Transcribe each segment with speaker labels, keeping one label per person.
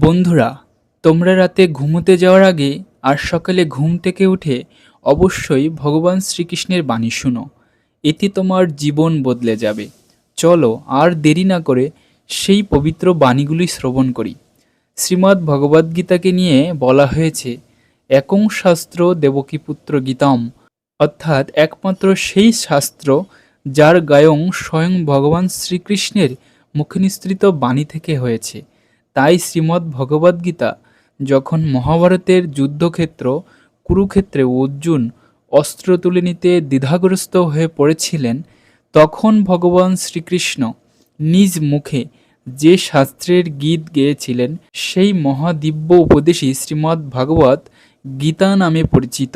Speaker 1: বন্ধুরা, তোমরা রাতে ঘুমোতে যাওয়ার আগে আর সকালে ঘুম থেকে উঠে অবশ্যই ভগবান শ্রীকৃষ্ণের বাণী শুনো। এতে তোমার জীবন বদলে যাবে। চলো আর দেরি না করে সেই পবিত্র বাণীগুলি শ্রবণ করি। শ্রীমদ্ ভগবদ্গীতাকে নিয়ে বলা হয়েছে, একং শাস্ত্র দেবকীপুত্র গীতম। অর্থাৎ একমাত্র সেই শাস্ত্র যার গায়ং স্বয়ং ভগবান শ্রীকৃষ্ণের মুখনিসৃত বাণী থেকে হয়েছে। তাই শ্রীমদ্ ভগবদ্গীতা যখন মহাভারতের যুদ্ধক্ষেত্র, কুরুক্ষেত্রে অর্জুন অস্ত্র তুলে নিতে দ্বিধাগ্রস্ত হয়ে পড়েছিলেন, তখন ভগবান শ্রীকৃষ্ণ নিজ মুখে যে শাস্ত্রের গীত গেয়েছিলেন, সেই মহাদিব্য উপদেশই শ্রীমদ্ ভাগবত গীতা নামে পরিচিত।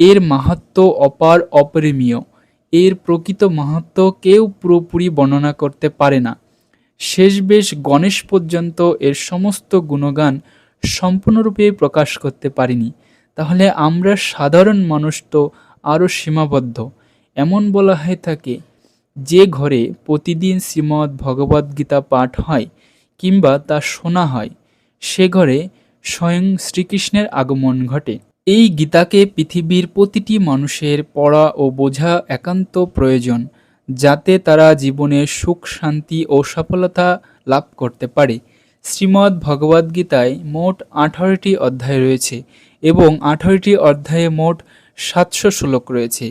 Speaker 1: এর মাহাত্ম্য অপার অপরিমীয়। এর প্রকৃত মাহাত্ম কেউ পুরোপুরি বর্ণনা করতে পারে না। শেষ বেশ গণেশ পর্যন্ত এর সমস্ত গুণগান সম্পূর্ণরূপে প্রকাশ করতে পারিনি। তাহলে আমরা সাধারণ মানুষ তো আরও সীমাবদ্ধ। এমন বলা হয়ে থাকে, যে ঘরে প্রতিদিন শ্রীমদ্ ভগবদ্গীতা পাঠ হয় কিংবা তা শোনা হয়, সে ঘরে স্বয়ং শ্রীকৃষ্ণের আগমন ঘটে। এই গীতাকে পৃথিবীর প্রতিটি মানুষের পড়া ও বোঝা একান্ত প্রয়োজন। যাতে তারা জীবনে সুখ, শান্তি ও সফলতা লাভ করতে পারে। শ্রীমদ্ ভগবদ্গীতায় মোট আঠারোটি অধ্যায় রয়েছে এবং আঠারোটি অধ্যায়ে মোট সাতশো শ্লোক রয়েছে।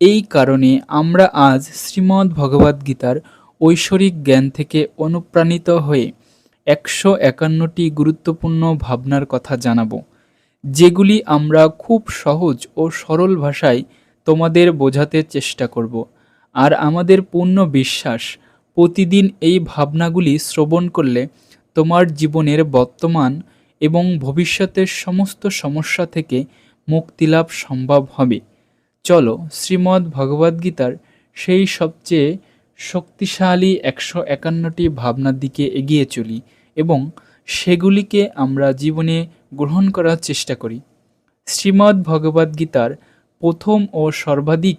Speaker 1: এই কারণে আমরা আজ শ্রীমদ্ ভগবদ্গীতার ঐশ্বরিক জ্ঞান থেকে অনুপ্রাণিত হয়ে একশো একান্নটি গুরুত্বপূর্ণ ভাবনার কথা জানাব, যেগুলি আমরা খুব সহজ ও সরল ভাষায় তোমাদের বোঝাতে চেষ্টা করব। আর আমাদের পূর্ণ বিশ্বাস। প্রতিদিন এই ভাবনাগুলি শ্রবণ করলে তোমার জীবনের বর্তমান এবং ভবিষ্যতের সমস্ত সমস্যা থেকে মুক্তিলাভ সম্ভব হবে। চলো, শ্রীমদ্ ভগবদ্গীতার সেই সবচেয়ে শক্তিশালী একশো একান্নটি ভাবনার দিকে এগিয়ে চলি এবং সেগুলিকে আমরা জীবনে গ্রহণ করার চেষ্টা করি। শ্রীমদ্ ভগবদ্গীতার প্রথম ও সর্বাধিক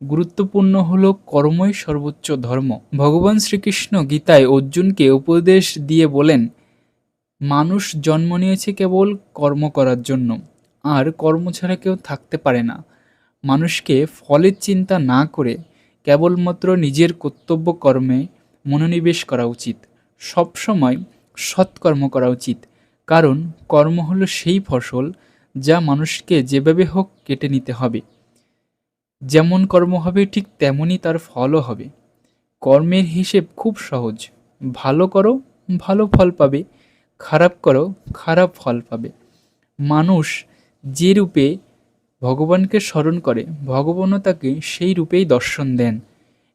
Speaker 1: গুরুত্বপূর্ণ হল কর্মই সর্বোচ্চ ধর্ম। ভগবান শ্রীকৃষ্ণ গীতায় অর্জুনকে উপদেশ দিয়ে বলেন, মানুষ জন্ম নিয়েছে কেবল কর্ম করার জন্য, আর কর্ম ছাড়া কেউ থাকতে পারে না। মানুষকে ফলের চিন্তা না করে কেবলমাত্র নিজের কর্তব্য কর্মে মনোনিবেশ করা উচিত। সবসময় সৎকর্ম করা উচিত, কারণ কর্ম হলো সেই ফসল যা মানুষকে যেভাবে হোক কেটে নিতে হবে। যেমন কর্ম হবে, ঠিক তেমনই তার ফলও হবে। কর্মের হিসেব খুব সহজ। ভালো করো, ভালো ফল পাবে। খারাপ করো, খারাপ ফল পাবে। মানুষ যে রূপে ভগবানকে স্মরণ করে, ভগবানও তাকে সেই রূপেই দর্শন দেন।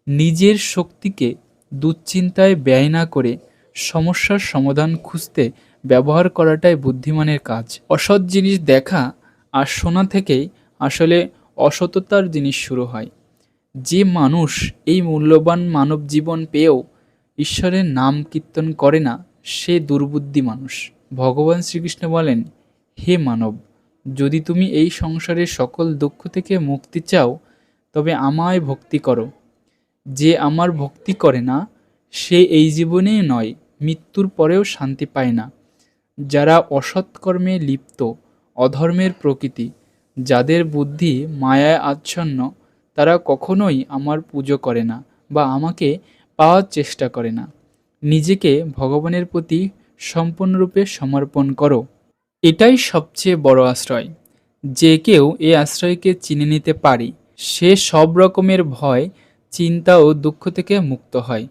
Speaker 1: নিজের শক্তিকে দুশ্চিন্তায় ব্যয় না করে সমস্যার সমাধান খুঁজতে ব্যবহার করাটাই বুদ্ধিমানের কাজ। অসৎ জিনিস দেখা আর শোনা থেকেই আসলে অসততার জিনিস শুরু হয়। যে মানুষ এই মূল্যবান মানব জীবন পেয়েও ঈশ্বরের নাম কীর্তন করে না, সে দুর্বুদ্ধি মানুষ। ভগবান শ্রীকৃষ্ণ বলেন, হে মানব, যদি তুমি এই সংসারের সকল দুঃখ থেকে মুক্তি চাও, তবে আমায় ভক্তি করো। যে আমার ভক্তি করে না, সে এই জীবনেই নয়, মৃত্যুর পরেও শান্তি পায় না। যারা অসৎকর্মে লিপ্ত, অধর্মের প্রকৃতি যাদের বুদ্ধি মায়ায় আচ্ছন্ন, তারা কখনোই আমার পুজো করে না বা আমাকে পাওয়ার চেষ্টা করে না। নিজেকে ভগবানের প্রতি সম্পূর্ণরূপে সমর্পণ করো। এটাই সবচেয়ে বড় আশ্রয়। যে কেউ এই আশ্রয়কে চিনে নিতে পারে, সে সব রকমের ভয়, চিন্তা ও দুঃখ থেকে মুক্ত হয়।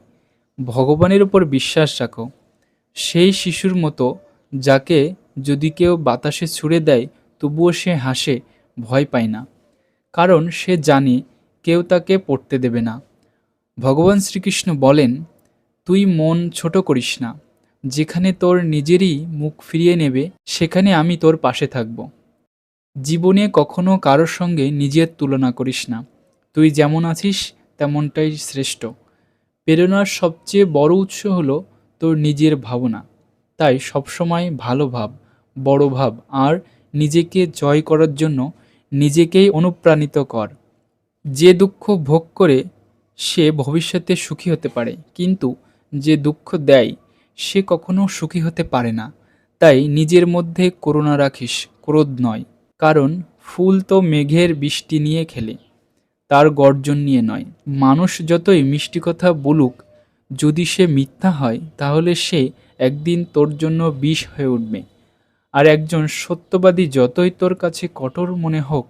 Speaker 1: ভগবানের উপর বিশ্বাস রাখো। সেই শিশুর মতো, যাকে যদি কেউ বাতাসে ছুড়ে দেয়, তবুও সে হাসে ভয় পায় না। কারণ সে জানে কেউ তাকে পড়তে দেবে না। ভগবান শ্রীকৃষ্ণ বলেন, তুই মন ছোট করিস না। যেখানে তোর নিজেরই মুখ ফিরিয়ে নেবে, সেখানে আমি তোর পাশে থাকব। জীবনে কখনো কারোর সঙ্গে নিজের তুলনা করিস না। তুই যেমন আছিস, তেমনটাই শ্রেষ্ঠ। প্রেরণার সবচেয়ে বড় উৎস হলো তোর নিজের ভাবনা। তাই সবসময় ভালো ভাব, বড় ভাব, আর নিজেকে জয় করার জন্য নিজেকেই অনুপ্রাণিত কর। যে দুঃখ ভোগ করে, সে ভবিষ্যতে সুখী হতে পারে। কিন্তু যে দুঃখ দেয়, সে কখনো সুখী হতে পারে না। তাই নিজের মধ্যে করুণা রাখিস, ক্রোধ নয়। কারণ ফুল তো মেঘের বৃষ্টি নিয়ে খেলে, তার গর্জন নিয়ে নয়। মানুষ যতই মিষ্টি কথা বলুক, যদি সে মিথ্যা হয়, তাহলে সে একদিন তোর জন্য বিষ হয়ে উঠবে। আর একজন সত্যবাদী যতই তোর কাছে কঠোর মনে হোক,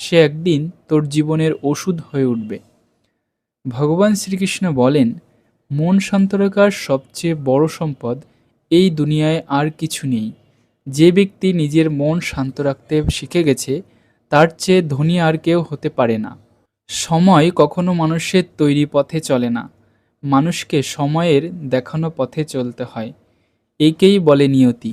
Speaker 1: সে একদিন তোর জীবনের ওষুধ হয়ে উঠবে। ভগবান শ্রীকৃষ্ণ বলেন, মন শান্ত রাখার সবচেয়ে বড় সম্পদ এই দুনিয়ায় আর কিছু নেই। যে ব্যক্তি নিজের মন শান্ত রাখতে শিখে গেছে, তার চেয়ে ধনী আর কেউ হতে পারে না। সময় কখনো মানুষের তৈরি পথে চলে না। মানুষকে সময়ের দেখানো পথে চলতে হয়। একেই বলে নিয়তি।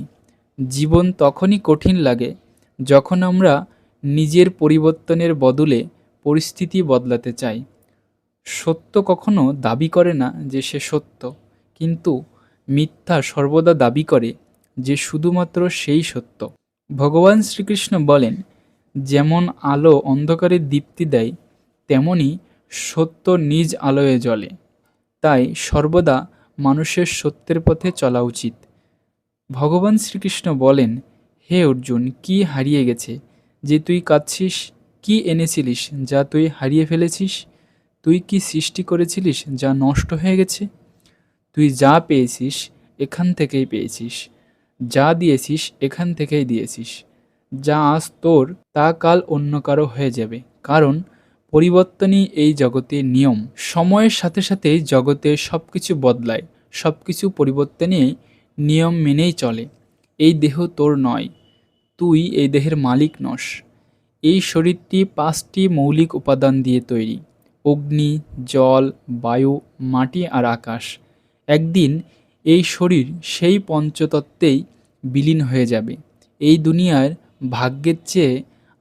Speaker 1: জীবন তখনই কঠিন লাগে যখন আমরা নিজের পরিবর্তনের বদলে পরিস্থিতি বদলাতে চাই। সত্য কখনো দাবি করে না যে সে সত্য, কিন্তু মিথ্যা সর্বদা দাবি করে যে শুধুমাত্র সেই সত্য। ভগবান শ্রীকৃষ্ণ বলেন, যেমন আলো অন্ধকারে দীপ্তি দেয়, তেমনি সত্য নিজ আলোয় জ্বলে। তাই সর্বদা মানুষের সত্যের পথে চলা উচিত। ভগবান শ্রীকৃষ্ণ বলেন, হে অর্জুন, কি হারিয়ে গেছে? যে তুই কাঁদছিস, কি এনেছিলিস যা তুই হারিয়ে ফেলেছিস? তুই কি সৃষ্টি করেছিলিস যা নষ্ট হয়ে গেছে? তুই যা পেয়েছিস, এখান থেকেই পেয়েছিস। যা দিয়েছিস, এখান থেকেই দিয়েছিস। যা আজ তোর, তা কাল অন্য কারও হয়ে যাবে। কারণ, পরিবর্তনই এই জগতের নিয়ম। সময়ের সাথে সাথে জগতে সব কিছু বদলায়। সব কিছু পরিবর্তনেই নিয়ম মেনেই চলে। এই দেহ তোর নয়, তুই এই দেহের মালিক নস। এই শরীরটি পাঁচটি মৌলিক উপাদান দিয়ে তৈরি, অগ্নি, জল, বায়ু, মাটি আর আকাশ। একদিন এই শরীর সেই পঞ্চতত্ত্বেই বিলীন হয়ে যাবে। এই দুনিয়ার ভাগ্যের চেয়ে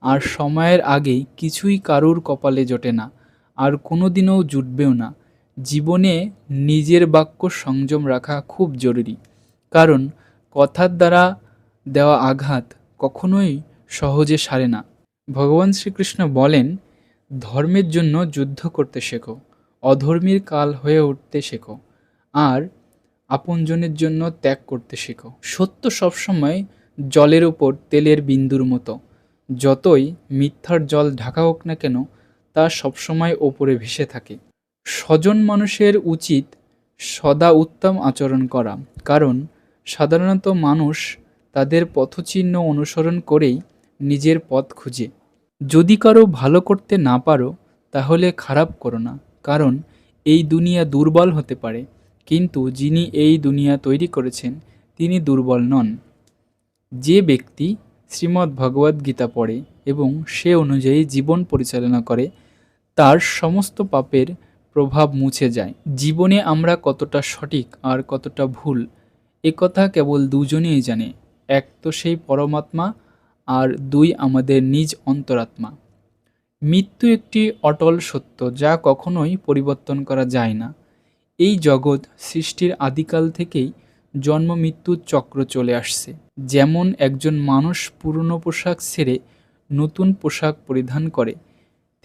Speaker 1: আর সময়ের আগেই কিছুই কারুর কপালে জোটে না, আর কোনো দিনও জুটবেও না। জীবনে নিজের বাক্য সংযম রাখা খুব জরুরি। কারণ কথার দ্বারা দেওয়া আঘাত কখনোই সহজে সারে না। ভগবান শ্রীকৃষ্ণ বলেন, ধর্মের জন্য যুদ্ধ করতে শেখো, অধর্মীর কাল হয়ে উঠতে শেখো, আর আপনজনের জন্য ত্যাগ করতে শেখো। সত্য সবসময় জলের ওপর তেলের বিন্দুর মতো। যতই মিথ্যার জল ঢাকা হোক না কেন, তা সবসময় ওপরে ভেসে থাকে। স্বজন মানুষের উচিত সদা উত্তম আচরণ করা, কারণ সাধারণত মানুষ তাদের পথচিহ্ন অনুসরণ করেই নিজের পথ খুঁজে। যদি কারও ভালো করতে না পারো, তাহলে খারাপ করো না, কারণ এই দুনিয়া দুর্বল হতে পারে। কিন্তু যিনি এই দুনিয়া তৈরি করেছেন, তিনি দুর্বল নন। যে ব্যক্তি শ্রীমদ্ ভগবদ্ গীতা পড়ে এবং সে অনুযায়ী জীবন পরিচালনা করে, তার সমস্ত পাপের প্রভাব মুছে যায়। জীবনে আমরা কতটা সঠিক আর কতটা ভুল একথা কেবল দুজনেই জানে, এক তো সেই পরমাত্মা আর দুই আমাদের নিজ অন্তরাত্মা। মৃত্যু একটি অটল সত্য যা কখনোই পরিবর্তন করা যায় না। এই জগৎ সৃষ্টির আদিকাল থেকেই জন্ম মৃত্যুর চক্র চলে আসছে। যেমন একজন মানুষ পুরনো পোশাক ছেড়ে নতুন পোশাক পরিধান করে,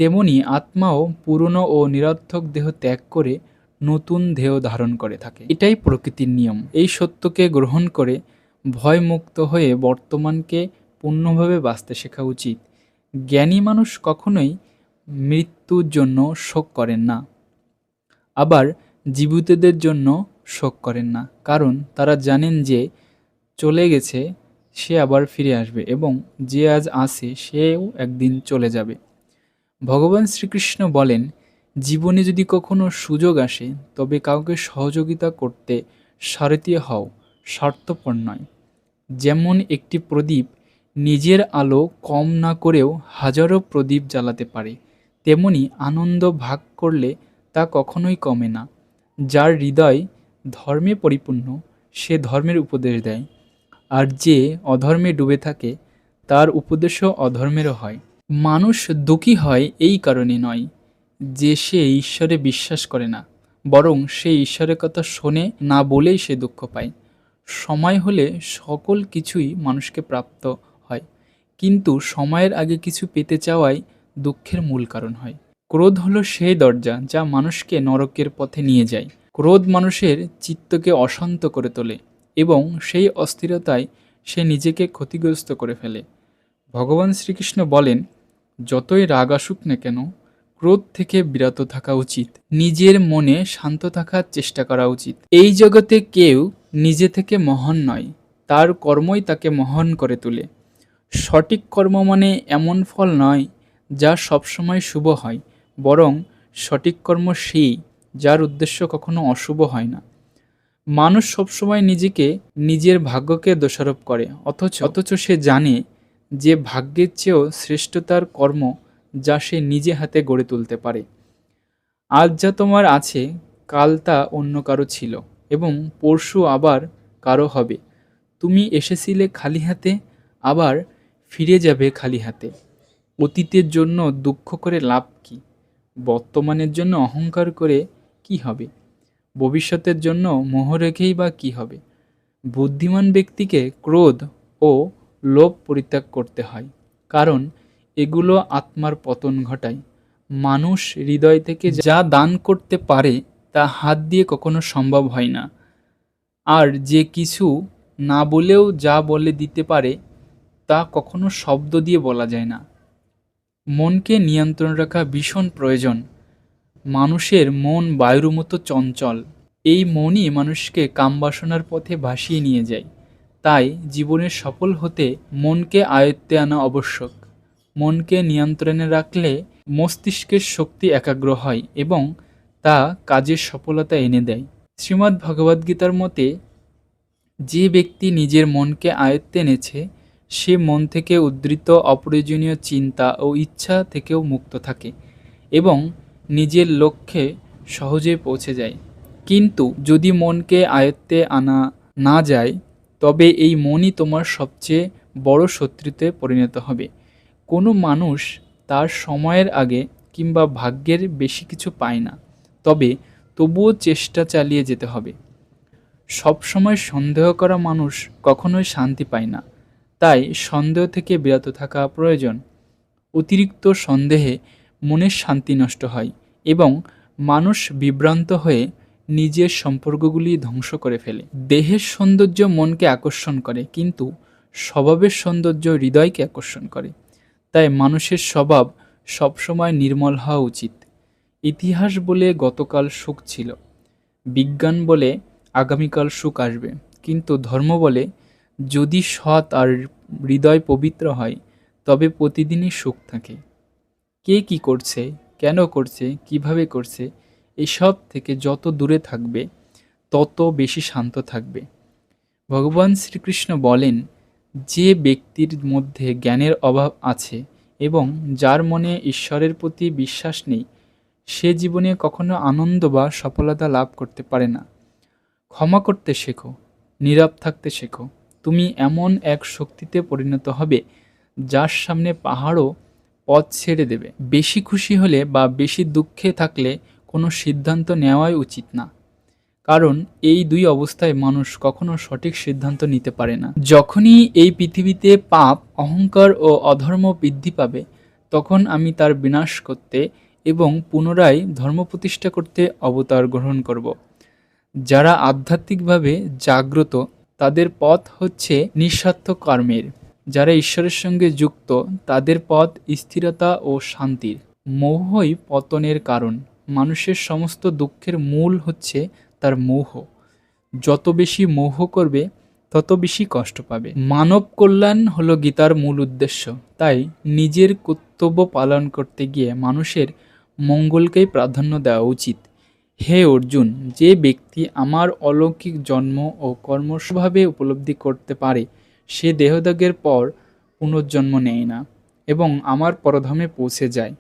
Speaker 1: তেমনি আত্মাও পুরনো ও নিরর্থক দেহ ত্যাগ করে নতুন ধেয় ধারণ করে থাকে। এটাই প্রকৃতির নিয়ম। এই সত্যকে গ্রহণ করে ভয়মুক্ত হয়ে বর্তমানকে পূর্ণভাবে বাঁচতে শেখা উচিত। জ্ঞানী মানুষ কখনোই মৃত্যুর জন্য শোক করেন না। আবার জীবিতদের জন্য শোক করেন না। কারণ তারা জানেন যে চলে গেছে, সে আবার ফিরে আসবে এবং যে আজ আসে সেও একদিন চলে যাবে। ভগবান শ্রীকৃষ্ণ বলেন জীবনে যদি কখনো সুযোগ আসে, তবে কাউকে সহযোগিতা করতে সারথীয় হও, স্বার্থপর নয়। যেমন একটি প্রদীপ নিজের আলো কম না করেও হাজারো প্রদীপ জ্বালাতে পারে, তেমনি আনন্দ ভাগ করলে তা কখনোই কমে না। যার হৃদয় ধর্মে পরিপূর্ণ, সে ধর্মের উপদেশ দেয়। আর যে অধর্মে ডুবে থাকে, তার উপদেশও অধর্মেরও হয়। মানুষ দুঃখী হয় এই কারণে নয়। যে সে ঈশ্বরে বিশ্বাস করে না, বরং সে ঈশ্বরের কথা শোনে না বলেই সে দুঃখ পায়। সময় হলে সকল কিছুই মানুষকে প্রাপ্ত হয়, কিন্তু সময়ের আগে কিছু পেতে চাওয়াই দুঃখের মূল কারণ হয়। ক্রোধ হলো সেই দরজা যা মানুষকে নরকের পথে নিয়ে যায়। ক্রোধ মানুষের চিত্তকে অশান্ত করে তোলে এবং সেই অস্থিরতায় সে নিজেকে ক্ষতিগ্রস্ত করে ফেলে। ভগবান শ্রীকৃষ্ণ বলেন, যতই রাগ আসুক না কেন ক্রোধ থেকে বিরত থাকা উচিত। নিজের মনে শান্ত থাকার চেষ্টা করা উচিত। এই জগতে কেউ নিজে থেকে মহান নয়, তার কর্মই তাকে মহান করে তোলে। সঠিক কর্ম মানে এমন ফল নয় যা সবসময় শুভ হয়, বরং সঠিক কর্ম সেই যার উদ্দেশ্য কখনো অশুভ হয় না। মানুষ সবসময় নিজেকে নিজের ভাগ্যকে দোষারোপ করে, অথচ অথচ সে জানে যে ভাগ্যের চেয়েও শ্রেষ্ঠতার কর্ম যা সে নিজে হাতে গড়ে তুলতে পারে। আজ যা তোমার আছে, কাল তা অন্য কারও ছিল এবং পরশু আবার কারও হবে। তুমি এসেছিলে খালি হাতে, আবার ফিরে যাবে খালি হাতে। অতীতের জন্য দুঃখ করে লাভ কি? বর্তমানের জন্য অহংকার করে কি হবে? ভবিষ্যতের জন্য মোহ রেখেই বা কী হবে? বুদ্ধিমান ব্যক্তিকে ক্রোধ ও লোভ পরিত্যাগ করতে হয়। কারণ এগুলো আত্মার পতন ঘটায়। মানুষ হৃদয় থেকে যা দান করতে পারে, তা হাত দিয়ে কখনো সম্ভব হয় না। আর যে কিছু না বলেও যা বলে দিতে পারে, তা কখনো শব্দ দিয়ে বলা যায় না। মনকে নিয়ন্ত্রণ রাখা ভীষণ প্রয়োজন। মানুষের মন বায়ুর মতো চঞ্চল। এই মনই মানুষকে কামবাসনার পথে ভাসিয়ে নিয়ে যায়। তাই জীবনে সফল হতে মনকে আয়ত্তে আনা আবশ্যক। মনকে নিয়ন্ত্রণে রাখলে মস্তিষ্কের শক্তি একাগ্র হয় এবং তা কাজের সফলতা এনে দেয়। শ্রীমদ্ ভগবদ্গীতার মতে, যে ব্যক্তি নিজের মনকে আয়ত্তে এনেছে, সে মন থেকে উদ্ধৃত অপ্রয়োজনীয় চিন্তা ও ইচ্ছা থেকেও মুক্ত থাকে এবং নিজের লক্ষ্যে সহজে পৌঁছে যায়। কিন্তু যদি মনকে আয়ত্তে আনা না যায়, তবে এই মনই তোমার সবচেয়ে বড় শত্রুতে পরিণত হবে। কোনো মানুষ তার সময়ের আগে কিংবা ভাগ্যের বেশি কিছু পায় না। তবে তবুও চেষ্টা চালিয়ে যেতে হবে। সবসময় সন্দেহ করা মানুষ কখনোই শান্তি পায় না। তাই সন্দেহ থেকে বিরত থাকা প্রয়োজন। অতিরিক্ত সন্দেহে মনের শান্তি নষ্ট হয় এবং মানুষ বিভ্রান্ত হয়ে নিজের সম্পর্কগুলি ধ্বংস করে ফেলে। দেহের সৌন্দর্য মনকে আকর্ষণ করে, কিন্তু স্বভাবের সৌন্দর্য হৃদয়কে আকর্ষণ করে। তাই মানুষের স্বভাব সবসময় নির্মল হওয়া উচিত। ইতিহাস বলে গতকাল সুখ ছিল, বিজ্ঞান বলে আগামীকাল সুখ আসবে, কিন্তু ধর্ম বলে যদি সৎ আর হৃদয় পবিত্র হয়, তবে প্রতিদিনই সুখ থাকে। কে কি করছে, কেন করছে, কীভাবে করছে, এসব থেকে যত দূরে থাকবে, তত বেশি শান্ত থাকবে। ভগবান শ্রীকৃষ্ণ বলেন যে ব্যক্তির মধ্যে জ্ঞানের অভাব আছে এবং যার মনে ঈশ্বরের প্রতি বিশ্বাস নেই, সে জীবনে কখনো আনন্দ বা সফলতা লাভ করতে পারে না। ক্ষমা করতে শেখো, নীরব থাকতে শেখো। তুমি এমন এক শক্তিতে পরিণত হবে, যার সামনে পাহাড়ও পথ ছেড়ে দেবে। বেশি খুশি হলে বা বেশি দুঃখে থাকলে কোনো সিদ্ধান্ত নেওয়াই উচিত না। কারণ এই দুই অবস্থায় মানুষ কখনো সঠিক সিদ্ধান্ত নিতে পারে না। যখনই এই পৃথিবীতে পাপ, অহংকার ও অধর্ম বৃদ্ধি পাবে, তখন আমি তার বিনাশ করতে এবং পুনরায় ধর্ম প্রতিষ্ঠা করতে অবতার গ্রহণ করব। যারা আধ্যাত্মিকভাবে জাগ্রত, তাদের পথ হচ্ছে নিঃস্বার্থ কর্মের। যারা ঈশ্বরের সঙ্গে যুক্ত, তাদের পথ স্থিরতা ও শান্তির। মোহই পতনের কারণ। মানুষের সমস্ত দুঃখের মূল হচ্ছে তার মোহ। যত বেশি মোহ করবে, তত বেশি কষ্ট পাবে। মানব কল্যাণ হলো গীতার মূল উদ্দেশ্য। তাই নিজের কর্তব্য পালন করতে গিয়ে মানুষের মঙ্গলকেই প্রাধান্য দেওয়া উচিত। হে অর্জুন, যে ব্যক্তি আমার অলৌকিক জন্ম ও কর্মস্বভাবে উপলব্ধি করতে পারে, সে দেহত্যাগের পর পুনর্জন্ম নেয় না এবং আমার পরধামে পৌঁছে যায়।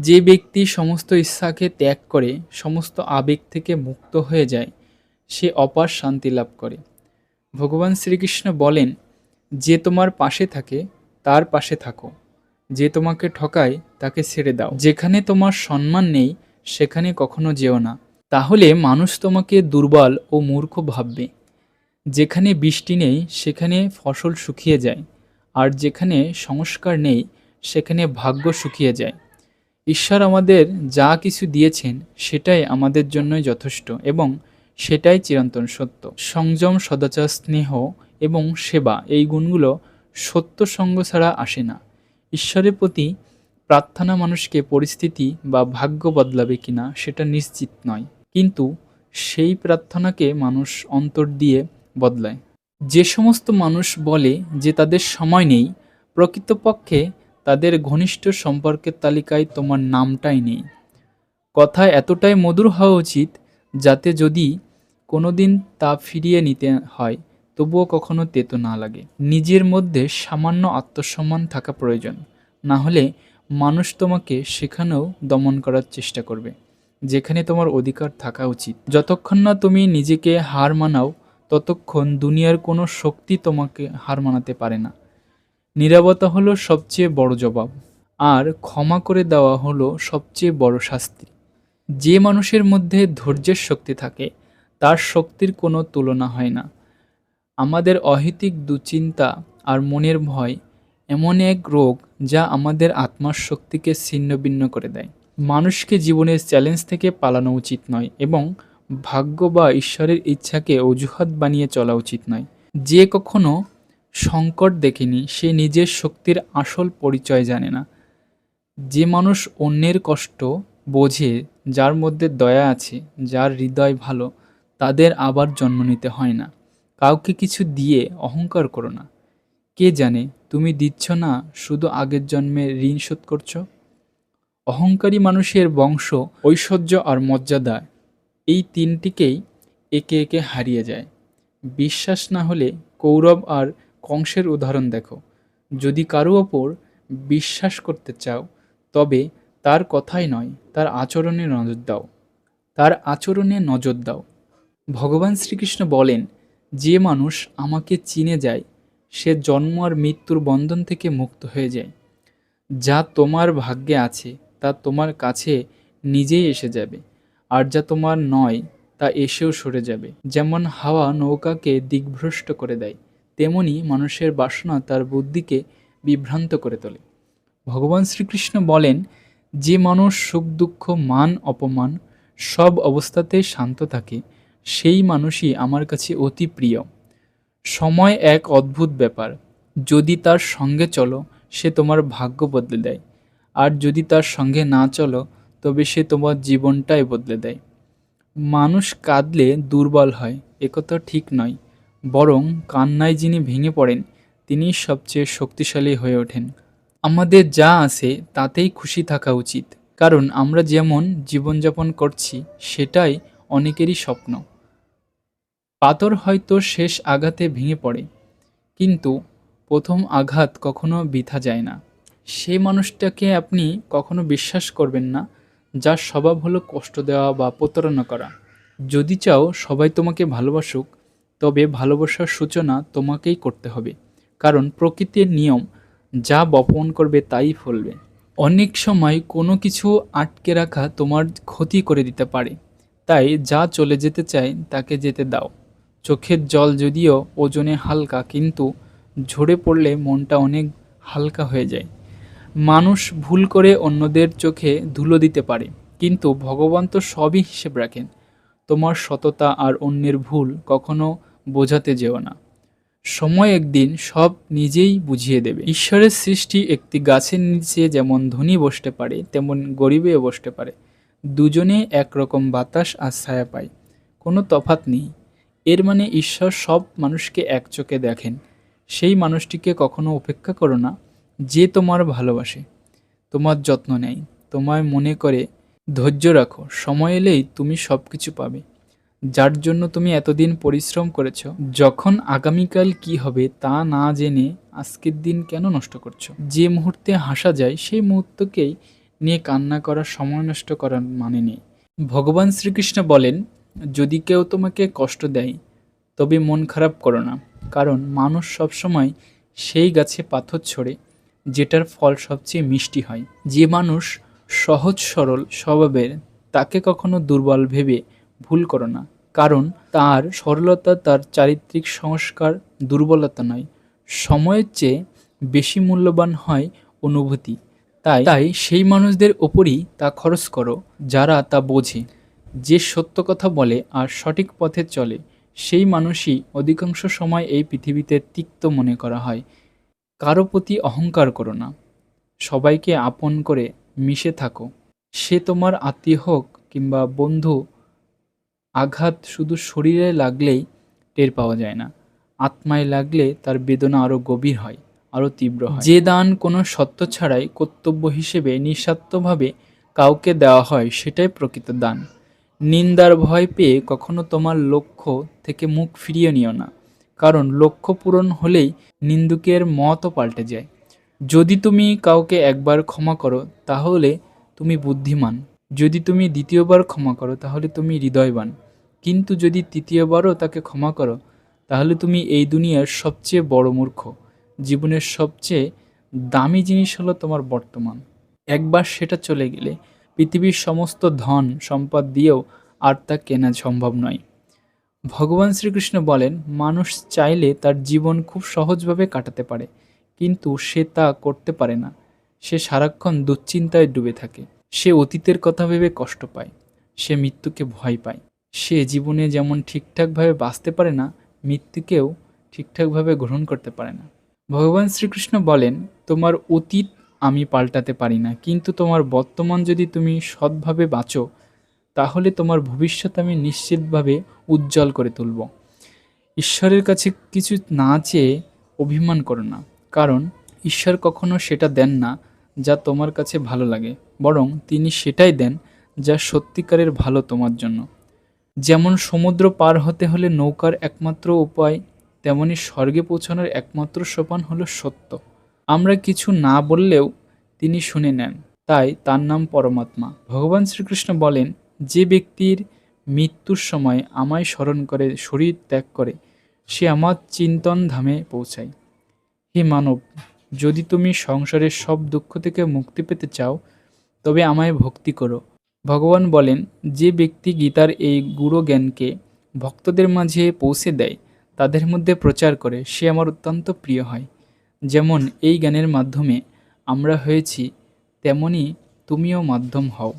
Speaker 1: যে ব্যক্তি সমস্ত ইচ্ছাকে ত্যাগ করে, সমস্ত আবেগ থেকে মুক্ত হয়ে যায়, সে অপার শান্তি লাভ করে। ভগবান শ্রীকৃষ্ণ বলেন, যে তোমার পাশে থাকে, তার পাশে থাকো। যে তোমাকে ঠকায়, তাকে ছেড়ে দাও। যেখানে তোমার সম্মান নেই, সেখানে কখনো যেও না। তাহলে মানুষ তোমাকে দুর্বল ও মূর্খ ভাববে। যেখানে বৃষ্টি নেই, সেখানে ফসল শুকিয়ে যায়। আর যেখানে সংস্কার নেই, সেখানে ভাগ্য শুকিয়ে যায়। ঈশ্বর আমাদের যা কিছু দিয়েছেন, সেটাই আমাদের জন্যই যথেষ্ট এবং সেটাই চিরন্তন সত্য। সংযম, সদাচার, স্নেহ এবং সেবা, এই গুণগুলো সত্য সঙ্গ ছাড়া আসে না। ঈশ্বরের প্রতি প্রার্থনা মানুষকে পরিস্থিতি বা ভাগ্য বদলাবে কিনা, সেটা নিশ্চিত নয়। কিন্তু সেই প্রার্থনাকে মানুষ অন্তর দিয়ে বদলায়। যে সমস্ত মানুষ বলে যে তাদের সময় নেই, প্রকৃতপক্ষে তাদের ঘনিষ্ঠ সম্পর্কের তালিকায় তোমার নামটাই নেই। কথা এতটাই মধুর হওয়া উচিত যাতে যদি কোনো দিন তা ফিরিয়ে নিতে হয়, তবুও কখনো তেতো না লাগে। নিজের মধ্যে সামান্য আত্মসম্মান থাকা প্রয়োজন। না হলে মানুষ তোমাকে সেখানেও দমন করার চেষ্টা করবে, যেখানে তোমার অধিকার থাকা উচিত। যতক্ষণ না তুমি নিজেকে হার মানাও, ততক্ষণ দুনিয়ার কোনো শক্তি তোমাকে হার মানাতে পারে না। নীরবতা হলো সবচেয়ে বড় জবাব। আর ক্ষমা করে দেওয়া হলো সবচেয়ে বড় শাস্তি। যে মানুষের মধ্যে ধৈর্যের শক্তি থাকে, তার শক্তির কোনো তুলনা হয় না। আমাদের অহিতিক দুশ্চিন্তা আর মনের ভয় এমন এক রোগ যা আমাদের আত্মার শক্তিকে ছিন্নভিন্ন করে দেয়। মানুষকে জীবনের চ্যালেঞ্জ থেকে পালানো উচিত নয় এবং ভাগ্য বা ঈশ্বরের ইচ্ছাকে অজুহাত বানিয়ে চলা উচিত নয়। যে কখনো সংকট দেখেনি, সে নিজের শক্তির আসল পরিচয় জানে না। যে মানুষ অন্যের কষ্ট বোঝে, যার মধ্যে দয়া আছে, যার হৃদয় ভালো, তাদের আবার জন্ম নিতে হয় না। কাউকে কিছু দিয়ে অহংকার করো না। কে জানে, তুমি দিচ্ছ না শুধু আগের জন্মে ঋণ শোধ করছ? অহংকারী মানুষের বংশ, ঐশ্বর্য আর মর্যাদা, এই তিনটিকেই একে একে হারিয়ে যায়। বিশ্বাস না হলে কৌরব আর কংসের উদাহরণ দেখো। যদি কারও ওপর বিশ্বাস করতে চাও, তবে তার কথাই নয়, তার আচরণে নজর দাও। তার আচরণে নজর দাও। ভগবান শ্রীকৃষ্ণ বলেন, যে মানুষ আমাকে চিনে যায়, সে জন্ম আর মৃত্যুর বন্ধন থেকে মুক্ত হয়ে যায়। যা তোমার ভাগ্যে আছে, তা তোমার কাছে নিজেই এসে যাবে, আর যা তোমার নয়, তা এসেও সরে যাবে। যেমন হাওয়া নৌকাকে দিগ্ভ্রষ্ট করে দেয় তেমনি মানুষের বাসনা তার বুদ্ধিকে বিভ্রান্ত করে তোলে। ভগবান শ্রীকৃষ্ণ বলেন, যে মানুষ সুখ, দুঃখ, মান, অপমান সব অবস্থাতেই শান্ত থাকে, সেই মানুষই আমার কাছে অতি প্রিয়। সময় এক অদ্ভুত ব্যাপার। যদি তার সঙ্গে চলো, সে তোমার ভাগ্য বদলে দেয়। আর যদি তার সঙ্গে না চলো, তবে সে তোমার জীবনটাই বদলে দেয়। মানুষ কাঁদলে দুর্বল হয়, একথা ঠিক নয়। বরং কান্নায় যিনি ভেঙে পড়েন তিনি সবচেয়ে শক্তিশালী হয়ে ওঠেন। আমাদের যা আছে, তাতেই খুশি থাকা উচিত। কারণ আমরা যেমন জীবনযাপন করছি, সেটাই অনেকেরই স্বপ্ন। পাথর হয়তো শেষ আঘাতে ভেঙে পড়ে, কিন্তু প্রথম আঘাত কখনো বৃথা যায় না। সে মানুষটাকে আপনি কখনো বিশ্বাস করবেন না, যার স্বভাব হলো কষ্ট দেওয়া বা প্রতারণা করা। যদি চাও সবাই তোমাকে ভালোবাসুক তবে ভালোবাসার সূচনা তোমাকেই করতে হবে। কারণ প্রকৃতির নিয়ম, যা বপন করবে তাই ফলবে। অনেক সময় কোনো কিছু আটকে রাখা তোমার ক্ষতি করে দিতে পারে। তাই যা চলে যেতে চায় তাকে যেতে দাও। চোখের জল যদিও ওজনে হালকা, কিন্তু ঝরে পড়লে মনটা অনেক হালকা হয়ে যায়। মানুষ ভুল করে অন্যদের চোখে ধুলো দিতে পারে, কিন্তু ভগবান তো সবই হিসেব রাখেন। তোমার সততা আর অন্যের ভুল কখনো বোঝাতে যেও না। সময় একদিন সব নিজেই বুঝিয়ে দেবে। ঈশ্বরের সৃষ্টি একটি গাছের নিচে যেমন ধনী বসতে পারে, তেমন গরিবেও বসতে পারে। দুজনে একরকম বাতাস আর ছায়া পায়। কোনো তফাত নেই। এর মানে ঈশ্বর সব মানুষকে এক চোখে দেখেন। সেই মানুষটিকে কখনো উপেক্ষা করো না, যে তোমার ভালোবাসে। তোমার যত্ন নেয়। তোমায় মনে করে, ধৈর্য রাখো। সময় এলেই তুমি সব কিছু পাবে। যার জন্য তুমি এতদিন পরিশ্রম করেছ, যখন আগামীকাল কি হবে তা না জেনে আজকের দিন কেন নষ্ট করছ? যে মুহূর্তে হাসা যায়, সেই মুহূর্তকেই নিয়ে কান্না করার সময় নষ্ট করার মানে নেই। ভগবান শ্রীকৃষ্ণ বলেন, যদি কেউ তোমাকে কষ্ট দেয়, তবে মন খারাপ করো না, কারণ মানুষ সবসময় সেই গাছে পাথর ছড়ে, যেটার ফল সবচেয়ে মিষ্টি হয়। যে মানুষ সহজ সরল স্বভাবের, তাকে কখনো দুর্বল ভেবে ভুল করো না। কারণ তার সরলতা, তার চারিত্রিক সংস্কার দুর্বলতা নয়। সময়ের চেয়ে বেশি মূল্যবান হয় অনুভূতি। তাই তাই সেই মানুষদের ওপরই তা খরচ করো, যারা তা বোঝে। যে সত্য কথা বলে আর সঠিক পথে চলে, সেই মানুষই অধিকাংশ সময় এই পৃথিবীতে তিক্ত মনে করা হয়। কারও প্রতি অহংকার করো না। সবাইকে আপন করে মিশে থাকো। সে তোমার আত্মীয় হোক কিংবা বন্ধু আঘাত শুধু শরীরে লাগলেই টের পাওয়া যায় না, আত্মায় লাগলে তার বেদনা আরও গভীর হয় আরও তীব্র হয়। যে দান কোনো সত্য ছাড়াই কর্তব্য হিসেবে নিঃস্বার্থভাবে কাউকে দেওয়া হয়, সেটাই প্রকৃত দান। নিন্দার ভয় পেয়ে কখনো তোমার লক্ষ্য থেকে মুখ ফিরিয়ে নিও না, কারণ লক্ষ্য পূরণ হলেই নিন্দুকের মতও পাল্টে যায়। যদি তুমি কাউকে একবার ক্ষমা করো, তাহলে তুমি বুদ্ধিমান। যদি তুমি দ্বিতীয়বার ক্ষমা করো, তাহলে তুমি হৃদয়বান। কিন্তু যদি তৃতীয়বারও তাকে ক্ষমা করো, তাহলে তুমি এই দুনিয়ার সবচেয়ে বড় মূর্খ। জীবনের সবচেয়ে দামি জিনিস হলো তোমার বর্তমান। একবার সেটা চলে গেলে পৃথিবীর সমস্ত ধন, সম্পদ দিয়েও আর তা কেনা সম্ভব নয়। ভগবান শ্রীকৃষ্ণ বলেন, মানুষ চাইলে তার জীবন খুব সহজভাবে কাটাতে পারে, কিন্তু সে তা করতে পারে না। সে সারাক্ষণ দুশ্চিন্তায় ডুবে থাকে। সে অতীতের কথা ভেবে কষ্ট পায়, সে মৃত্যুকে ভয় পায়। সে জীবনে যেমন ঠিকঠাকভাবে বাঁচতে পারে না, মৃত্যুকেও ঠিকঠাকভাবে গ্রহণ করতে পারে না। ভগবান শ্রীকৃষ্ণ বলেন, তোমার অতীত আমি পাল্টাতে পারি না, কিন্তু তোমার বর্তমান যদি তুমি সৎভাবে বাঁচো, তাহলে তোমার ভবিষ্যৎ আমি নিশ্চিতভাবে উজ্জ্বল করে তুলব। ঈশ্বরের কাছে কিছু না চেয়ে অভিমান করো না, কারণ ঈশ্বর কখনো সেটা দেন না যা তোমার কাছে ভালো লাগে, বরং তিনি সেটাই দেন যা সত্যিকারের ভালো তোমার জন্য। যেমন সমুদ্র পার হতে হলে নৌকার একমাত্র উপায়, তেমনি স্বর্গে পৌঁছানোর একমাত্র সোপান হলো সত্য। আমরা কিছু না বললেও তিনি শুনে নেন, তাই তার নাম পরমাত্মা। ভগবান শ্রীকৃষ্ণ বলেন, যে ব্যক্তির মৃত্যুর সময় আমায় স্মরণ করে, শরীর ত্যাগ করে, সে আমার চিন্তন ধামে পৌঁছায়। হে মানব যদি তুমি সংসারের সব দুঃখ থেকে মুক্তি পেতে চাও, তবে আমায় ভক্তি করো। ভগবান বলেন, যে ব্যক্তি গীতার এই গুড়ো জ্ঞানকে ভক্তদের মাঝে পৌঁছে দেয়, তাদের মধ্যে প্রচার করে, সে আমার অত্যন্ত প্রিয় হয়। যেমন এই জ্ঞানের মাধ্যমে আমরা হয়েছি, তেমনি তুমিও মাধ্যম হও।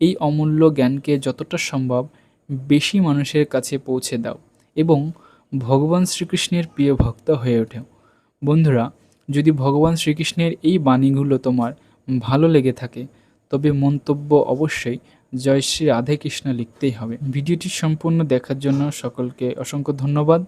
Speaker 1: এই অমূল্য জ্ঞানকে যতটা সম্ভব বেশি মানুষের কাছে পৌঁছে দাও এবং ভগবান শ্রীকৃষ্ণের প্রিয় ভক্ত হয়ে ওঠো। বন্ধুরা যদি ভগবান শ্রীকৃষ্ণের এই বাণীগুলো তোমার ভালো লেগে থাকে, তবে মন্তব্য অবশ্যই জয় শ্রী রাধে কৃষ্ণ লিখতেই হবে। ভিডিওটি সম্পূর্ণ দেখার জন্য সকলকে অসংখ্য ধন্যবাদ।